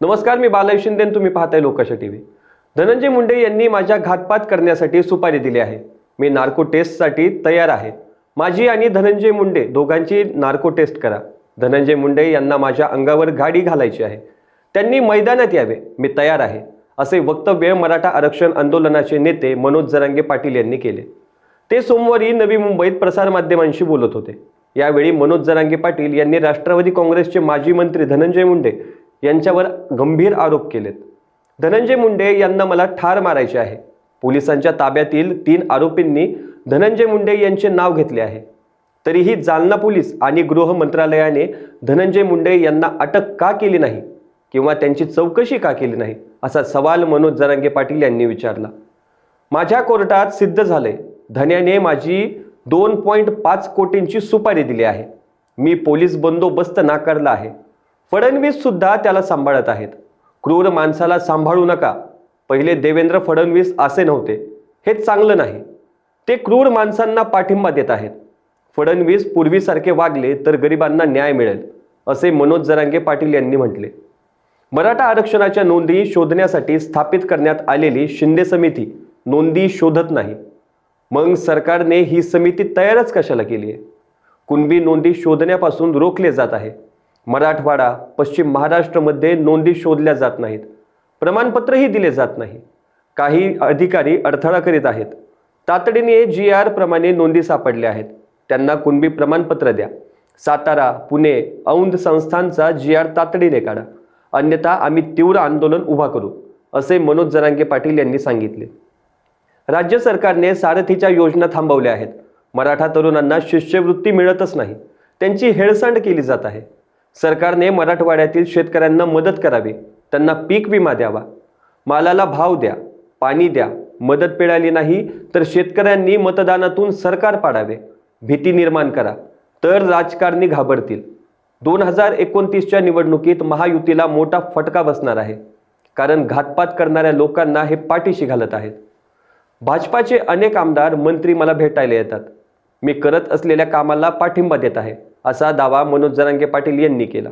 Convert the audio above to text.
नमस्कार मी बालाय शिंदे तुम्ही पाहताय लोकाशा टी व्ही धनंजय मुंडे यांनी माझ्या घातपात करण्यासाठी सुपारी दिली आहे. मी नार्को टेस्टसाठी तयार आहे. माझी आणि धनंजय मुंडे दोघांची नार्को टेस्ट करा. धनंजय मुंडे यांना माझ्या अंगावर गाडी घालायची आहे. त्यांनी मैदानात यावे. मी तयार आहे असे वक्तव्य मराठा आरक्षण आंदोलनाचे नेते मनोज जरांगे पाटील यांनी केले. ते सोमवारी नवी मुंबईत प्रसारमाध्यमांशी बोलत होते. यावेळी मनोज जरांगे पाटील यांनी राष्ट्रवादी काँग्रेसचे माजी मंत्री धनंजय मुंडे यांच्यावर गंभीर आरोप केलेत. धनंजय मुंडे यांना मला ठार मारायचे आहे. पोलिसांच्या ताब्यातील तीन आरोपींनी धनंजय मुंडे यांचे नाव घेतले आहे. तरीही जालना पोलीस आणि गृह मंत्रालयाने धनंजय मुंडे यांना अटक का केली नाही किंवा त्यांची चौकशी का केली नाही असा सवाल मनोज जरांगे पाटील यांनी विचारला. माझ्या कोर्टात सिद्ध झालंय. धन्याने माझी दोन पॉईंट पाच कोटींची सुपारी दिली आहे. मी पोलीस बंदोबस्त नाकारला आहे. फडणवीस सुद्धा त्याला सांभाळत आहेत. क्रूर माणसाला सांभाळू नका. पहिले देवेंद्र फडणवीस असे नव्हते. हे चांगलं नाही. ते क्रूर माणसांना पाठिंबा देत आहेत. फडणवीस पूर्वीसारखे वागले तर गरिबांना न्याय मिळेल असे मनोज जरांगे पाटील यांनी म्हटले. मराठा आरक्षणाच्या नोंदी शोधण्यासाठी स्थापित करण्यात आलेली शिंदे समिती नोंदी शोधत नाही. मग सरकारने ही समिती तयारच कशाला केली आहे कुणबी नोंदी शोधण्यापासून रोखले जात आहे. मराठवाडा पश्चिम महाराष्ट्रमध्ये नोंदी शोधल्या जात नाहीत. प्रमाणपत्रही दिले जात नाही. काही अधिकारी अडथळा करीत आहेत. तातडीने जी आर प्रमाणे नोंदी सापडल्या आहेत. त्यांना कुणबी प्रमाणपत्र द्या. सातारा पुणे औंध संस्थांचा जी आर तातडीने काढा. अन्यथा आम्ही तीव्र आंदोलन उभा करू असे मनोज जरांगे पाटील यांनी सांगितले. राज्य सरकारने सारथीच्या योजना थांबवल्या आहेत. मराठा तरुणांना शिष्यवृत्ती मिळतच नाही. त्यांची हेळसांड केली जात आहे. सरकारने मराठवाड्यातील शेतकऱ्यांना मदत करावी. त्यांना पीक विमा द्यावा. मालाला भाव द्या पाणी द्या मदत मिळाली नाही तर शेतकऱ्यांनी मतदानातून सरकार पाडावे. भीती निर्माण करा. तर राजकारणी घाबरतील. दोन हजार एकोणतीसच्या निवडणुकीत महायुतीला मोठा फटका बसणार आहे. कारण घातपात करणाऱ्या लोकांना हे पाठीशी घालत आहेत. भाजपाचे अनेक आमदार मंत्री मला भेटायला येतात. मी करत असलेल्या कामाला पाठिंबा देत आहे. असा दावा मनोज जरांगे पाटील यांनी केला.